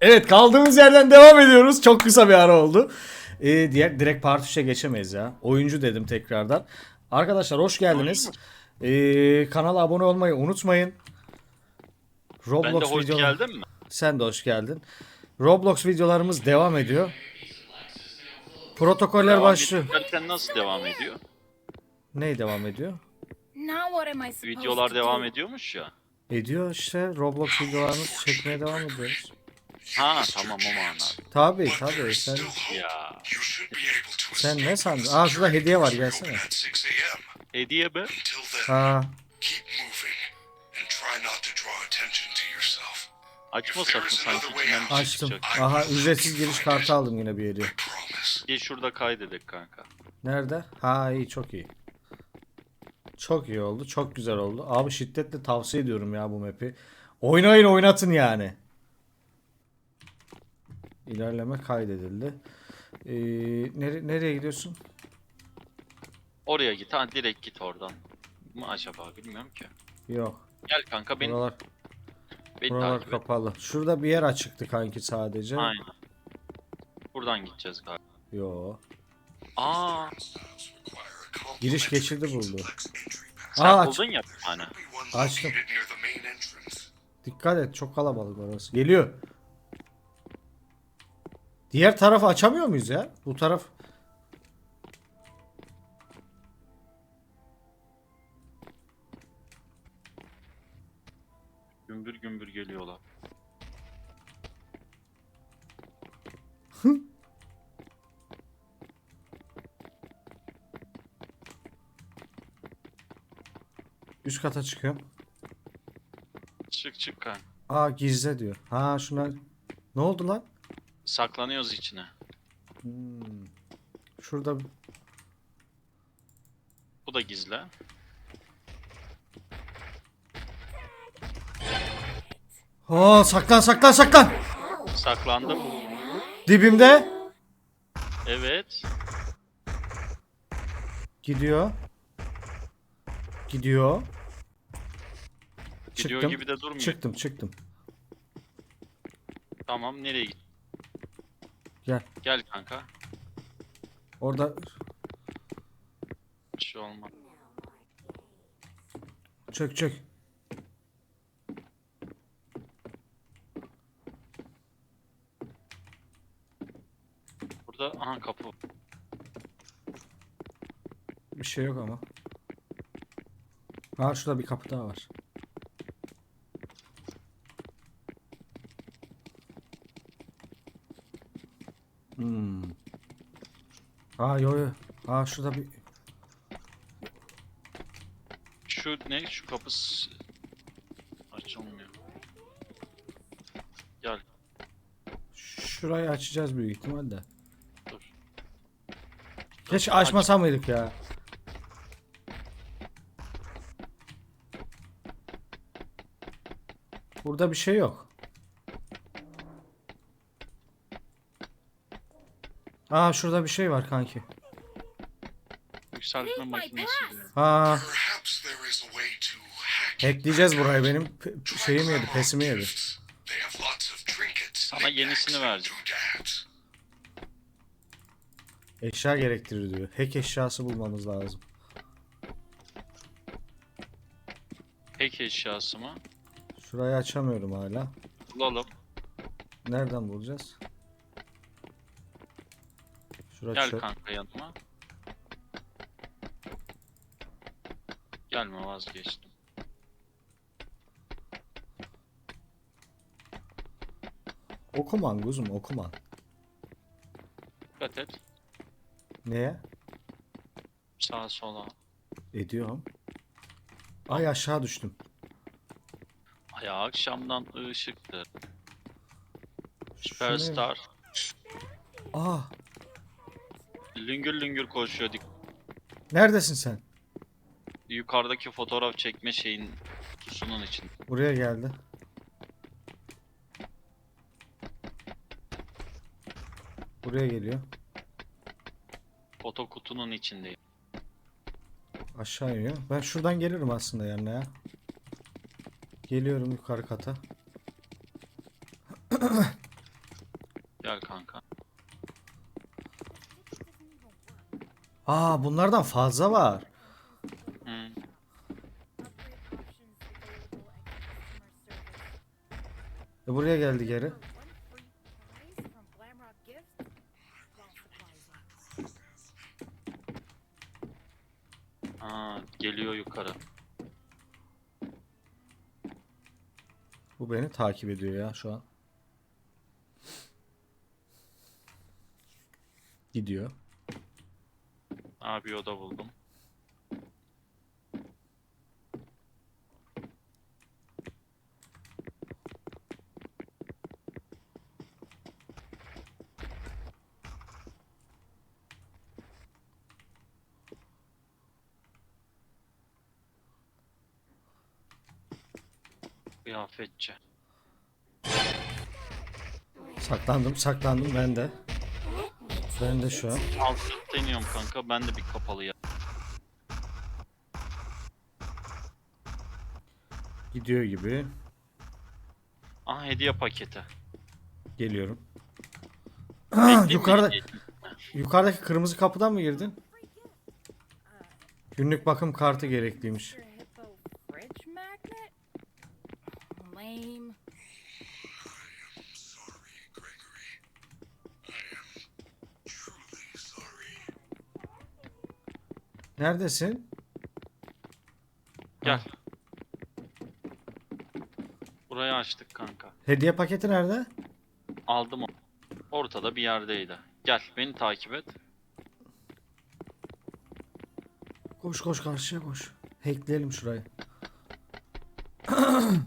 Evet kaldığımız yerden devam ediyoruz. Çok kısa bir ara oldu. Ee, diğer direkt part 3'e geçemeyiz ya. Oyuncu dedim tekrardan. Arkadaşlar hoş geldiniz. Ee, kanala abone olmayı unutmayın. Ben Roblox de hoş videolar- geldin mi? Sen de hoş geldin. Roblox videolarımız devam ediyor. Protokoller Devam başlıyor. Nasıl devam ediyor? Ney devam ediyor? Videolar devam ediyormuş ya. Ediyor işte Roblox videolarımızı çekmeye devam ediyoruz. Ha tamam o manada. Tabii tabii sen Ya. Sen ne sandın? Aa şurada hediye var gelsene. at 6 a.m. Hediye then, Ha keep moving and try not to draw attention to yourself. Açma sakın sanki içinden bir şey açtım. çıkacak. Aha ücretsiz giriş kartı aldım yine bir hediye. Gel şurada kaydedek kanka. Nerede? Ha iyi çok iyi. Çok iyi oldu. Çok güzel oldu. Abi şiddetle tavsiye ediyorum ya bu map'i. Oynayın oynatın yani. İlerleme kaydedildi. Ee, nere- nereye gidiyorsun? Oraya git ha direkt git oradan. Mı acaba bilmiyorum ki. Yok. Gel kanka beni, Buralar, beni buralar takip et. kapalı. Şurada bir yer açıktı kanki sadece. Aynen. Buradan gideceğiz galiba. Yo. Aa, Giriş complimentary buldu. sen Aa, aç. buldun ya bir tane. Açtım. Dikkat et çok kalabalık orası. Geliyor. Diğer tarafı açamıyor muyuz ya? Bu taraf Gümbür gümbür geliyorlar. üst kata çıkıyorum. Çık çık kanka. Aa gizle diyor. Ha şuna ne oldu lan? Saklanıyoruz içine. Hmm. Şurada Bu da gizli. Aa saklan saklan saklan. Saklandım. Dibimde. Evet. Gidiyor. Gidiyor. Gidiyor Çıktım. gibi de durmuyor. Çıktım çıktım. Tamam nereye git? Gel. Gel kanka. Orada Bir şey olmaz. çök çök. Burada aha kapı. Bir şey yok ama. Ha şurada bir kapı daha var. Hmm. Ha yo yo. Ha şurada bir Şu ne? Şu kapı s- açılmıyor. Gel. şurayı açacağız büyük ihtimalle. Dur. Keşke açmasa mıydık ya? Burada bir şey yok. Aa şurada bir şey var kanki. Yükseltme makinesi diyor. Ha, hackleyeceğiz burayı benim pe- şeyimi yedi, pesimi yedi. Sana yenisini vereceğim. Eşya gerektirir diyor. Hack eşyası bulmamız lazım. Hack eşyası mı? Şurayı açamıyorum hala. Bulalım. Nereden bulacağız? Şura Gel çöp. kanka yanıma. Gelme vazgeçtim. Okuman kuzum okuman. Dikkat et. Neye? Sağa sola. Ediyorum. Ay aşağı düştüm. Ay akşamdan ışıktır. Süperstar. Aa, Lüngür lüngür koşuyor. Dik- neredesin sen? Yukarıdaki fotoğraf çekme şeyin kutusunun için. Buraya geldi. Buraya geliyor. Foto kutunun içindeyim. Aşağı iniyor. Ben şuradan gelirim aslında yanına ya. Geliyorum yukarı kata. Gel kanka. Aa bunlardan fazla var. Hı. E buraya geldi geri. Aa, geliyor yukarı. Bu beni takip ediyor ya şu an. Gidiyor. Abi oda buldum. Kıyafetçi. Saklandım saklandım ben de. Ben de şu an. Alt iniyorum kanka. Ben de bir kapalı ya. Gidiyor gibi. Aha hediye paketi. Geliyorum. Bekleyin, Yukarıda bekleyin. yukarıdaki kırmızı kapıdan mı girdin? Günlük bakım kartı gerekliymiş. Neredesin? Gel. Burayı açtık kanka. Hediye paketi nerede? Aldım onu. Ortada bir yerdeydi. Gel beni takip et. Koş koş karşıya koş. Hackleyelim şurayı.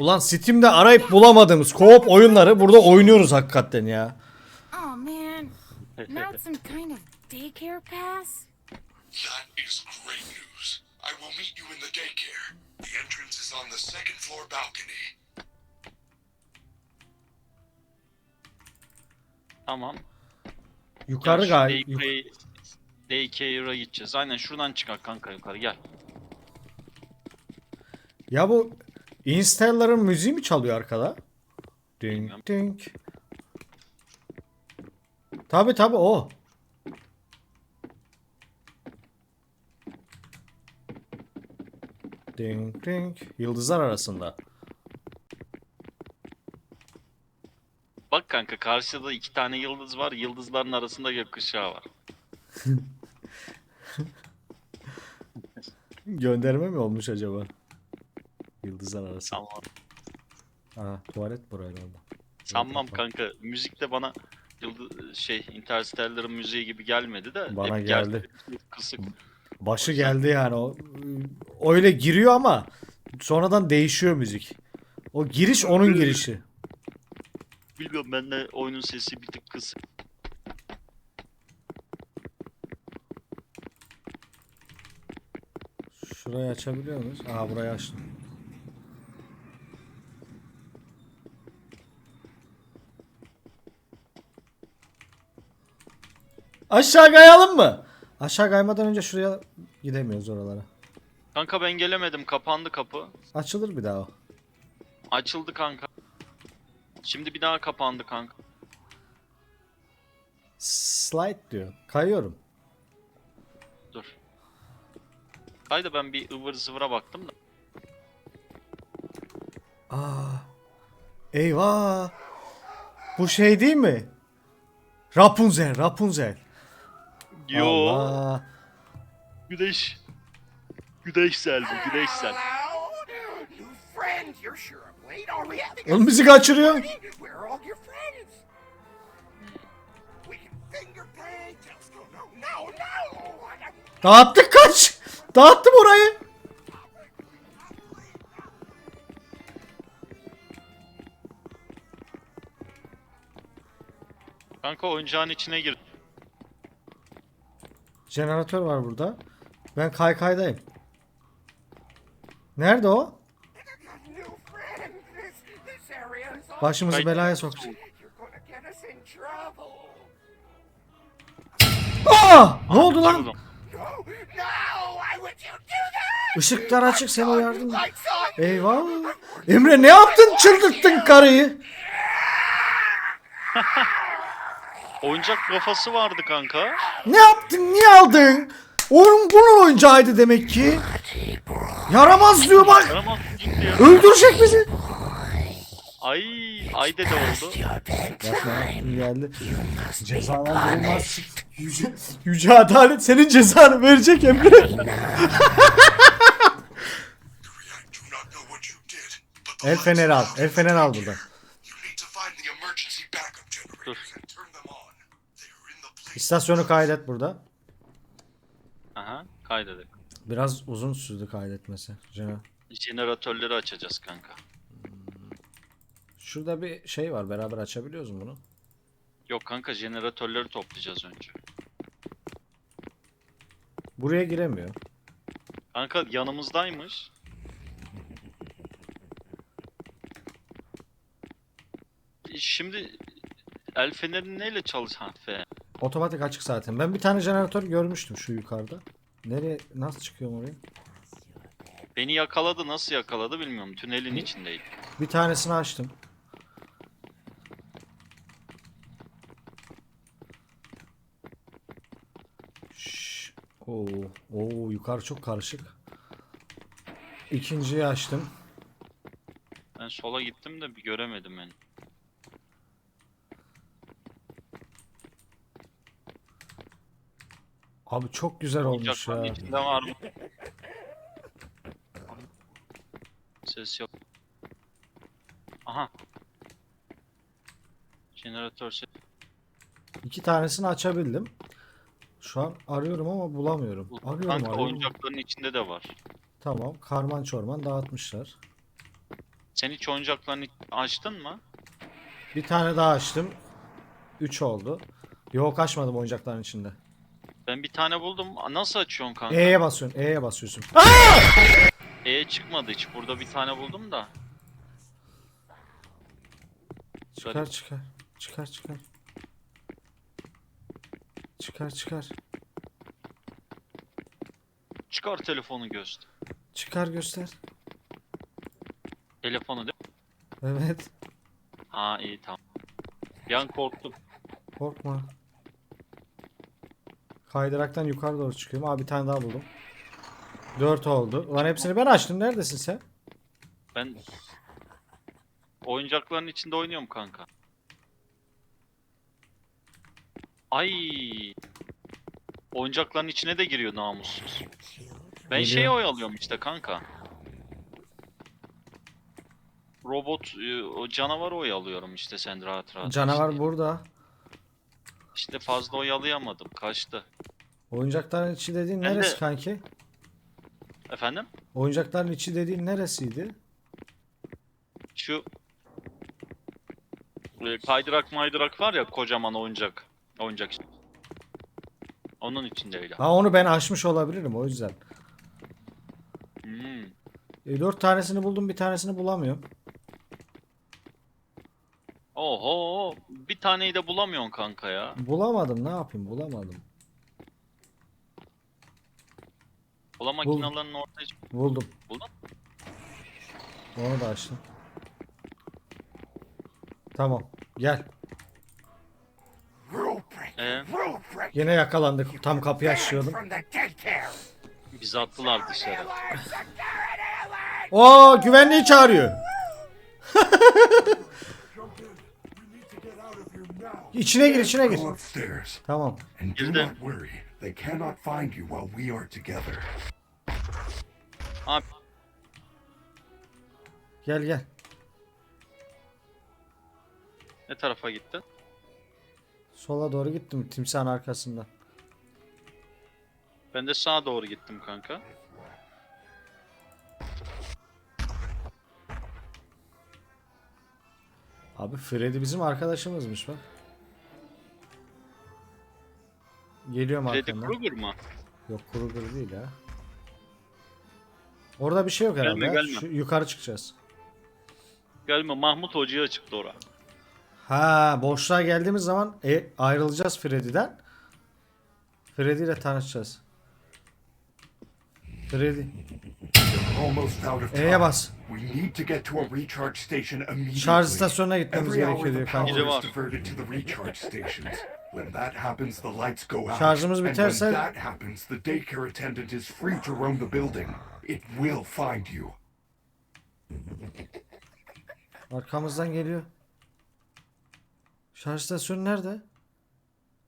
Ulan Steam'de arayıp bulamadığımız co-op oyunları burada oynuyoruz hakikaten ya. Oh man. Now it's some kind of daycare pass? That is great news. I will meet you in the daycare. The entrance is on the second floor balcony. Tamam. Yukarı galiba. Daycare- Daycare'a gideceğiz. Aynen şuradan çıkar kanka yukarı gel. Ya bu Installer'ın müziği mi çalıyor arkada? Bilmiyorum. Ding ding. Tabi tabi o. Ding ding. Yıldızlar arasında. Bak kanka karşıda iki tane yıldız var. Yıldızların arasında gökkuşağı var. Gönderme mi olmuş acaba? Yıldızlar arası. Tamam. Aa, tuvalet buraya galiba. Sanmam kanka. Müzik de bana yıldız şey Interstellar'ın müziği gibi gelmedi de. Bana geldi. gerçekten Kısık. Başı geldi yani o. Öyle giriyor ama sonradan değişiyor müzik. O giriş onun girişi. Bilmiyorum ben de oyunun sesi bir tık kısık. Şurayı açabiliyor muyuz? Aa burayı açtım. Aşağı kayalım mı? Aşağı kaymadan önce şuraya gidemiyoruz oralara. Kanka ben gelemedim. Kapandı kapı. Açılır bir daha o. Açıldı kanka. Şimdi bir daha kapandı kanka. Slide diyor. Kayıyorum. Dur. Haydi ben bir ıvır zıvıra baktım da. Aa. Eyvah. Bu şey değil mi? Rapunzel, Rapunzel. Yo. Allah. Güneş. Are we having a Oğlum bizi kaçırıyor. party? Where are all your friends? We can finger paint. Let's go. No, no, no. I got- Dağıttık kaç. Dağıttım orayı. Kanka oyuncağın içine gir. Jeneratör var burada. Ben kaykaydayım. Nerede o? Başımızı belaya trouble. Aa! Ne oldu lan? Işıklar açık sen uyardın. Lights on. Eyvah. Emre ne yaptın? Çıldırttın karıyı. Oyuncak kafası vardı kanka. Ne yaptın? Niye aldın? Oğlum bunun oyuncağıydı demek ki. Yaramaz diyor bak. Yaramaz gitti ya. Öldürecek bizi. Ay, ay dede oldu. Geldi? Cezalandırılmaz. Yüce, yüce adalet senin cezanı verecek Emre. El feneri al. El feneri al buradan. You need to find the emergency backup generators and turn them on. They are in the place. İstasyonu kaydet burada. Aha, kaydedelim. Biraz uzun sürdü kaydetmesi. Cena. Jeneratörleri açacağız kanka. Şurada bir şey var. Beraber açabiliyoruz mu bunu? Yok kanka jeneratörleri toplayacağız önce. Buraya giremiyor. Kanka yanımızdaymış. Şimdi el fenerin neyle çalışan fe? Otomatik açık zaten. Ben bir tane jeneratör görmüştüm şu yukarıda. Nereye nasıl çıkıyorum oraya? Beni yakaladı nasıl yakaladı bilmiyorum. Tünelin içindeydi. Bir tanesini açtım. Şşş. Oo, oo yukarı çok karışık. İkinciyi açtım. Ben sola gittim de bir göremedim beni. Abi çok güzel olmuş Oyuncakların ya. içinde var mı? Ses yok. Aha. Jeneratör ses. İki tanesini açabildim. Şu an arıyorum ama bulamıyorum. Arıyorum Kanka arıyorum. oyuncakların içinde de var. Tamam. Karman çorman dağıtmışlar. Sen hiç oyuncaklarını açtın mı? Bir tane daha açtım. Üç oldu. Yok açmadım oyuncakların içinde. Ben bir tane buldum. Nasıl açıyorsun kanka? E'ye basıyorsun. E'ye basıyorsun. E çıkmadı hiç. Burada bir tane buldum da. Çıkar çıkar. Çıkar çıkar. Çıkar çıkar. Çıkar telefonu göster. Çıkar göster. Telefonu değil mi? Evet. Ha iyi tamam. Bir an korktum. Korkma. Kaydıraktan yukarı doğru çıkıyorum. Abi bir tane daha buldum. Dört oldu. Ulan hepsini ben açtım. Neredesin sen? Ben oyuncakların içinde oynuyorum kanka. Ay. Oyuncakların içine de giriyor namussuz. Ben şey Geliyor. oyalıyorum işte kanka. Robot, e, o canavar oyalıyorum işte sen rahat rahat. Canavar işte. burada. İşte fazla oyalayamadım. Kaçtı. Oyuncakların içi dediğin Ben de- neresi kanki? Efendim? Oyuncakların içi dediğin neresiydi? Şu e, kaydırak maydırak var ya kocaman oyuncak. Oyuncak işte. Onun içindeydi. Ha onu ben açmış olabilirim o yüzden. Hmm. E, dört tanesini buldum bir tanesini bulamıyorum. Oho, bir taneyi de bulamıyorsun kanka ya. Bulamadım ne yapayım bulamadım. Makinalarının ortaya çık- Buldum. Buldun? Onu da açtım. Tamam gel. Ee. Yine yakalandık tam kapıyı açıyordum. Bizi attılar dışarı. Oo güvenliği çağırıyor. İçine gir içine gir. Go upstairs Tamam. and do Girdim. not worry. They cannot find you while we are together. Abi Gel gel. ne tarafa gitti? Sola doğru gittim timsahın arkasından. Ben de sağa doğru gittim kanka. Abi Freddy bizim arkadaşımızmış bak. Geliyorum Freddy arkandan. Krueger mı? Yok Krueger değil ya. Orada bir şey yok herhalde. Gelme, gelme. Şu yukarı çıkacağız. Gelme Mahmut Hoca'ya çıktı ora. Ha boşluğa geldiğimiz zaman e, ayrılacağız Freddy'den. Freddy ile tanışacağız. Freddy. E'ye bas. We need to get to a recharge station immediately. Şarj istasyonuna gitmemiz gerekiyor diyor kanka. When that happens, the lights go out. Şarjımız And biterse- when that happens, the daycare attendant is free to roam the building. It will find you. Arkamızdan geliyor. Şarj istasyonu nerede?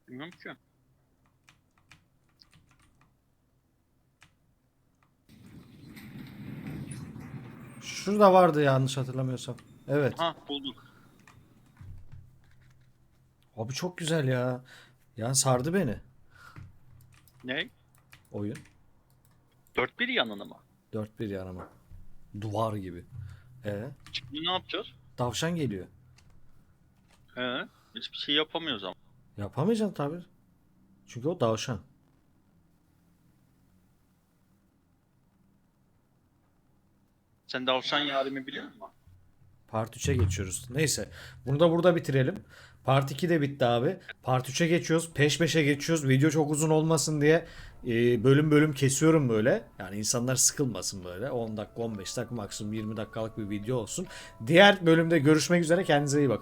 Bilmiyorum ki. Şurada vardı yanlış hatırlamıyorsam. Evet. Ha bulduk. Abi çok güzel ya. Yani sardı beni Ne? oyun. 4-1 yanına mı? 4-1 yanıma. Duvar gibi. E Şimdi ne yapacağız? tavşan geliyor. He. Hiçbir şey yapamıyoruz ama. Yapamayacaksın tabii. Çünkü o tavşan. Sen davşan yarimi biliyor musun? Part 3'e geçiyoruz. Neyse. Bunu da burada bitirelim. Part 2 de bitti abi. Part 3'e geçiyoruz. Peş peşe geçiyoruz. Video çok uzun olmasın diye e, bölüm bölüm kesiyorum böyle. Yani insanlar sıkılmasın böyle. 10 dakika 15 dakika maksimum 20 dakikalık bir video olsun. Diğer bölümde görüşmek üzere. Kendinize iyi bakın.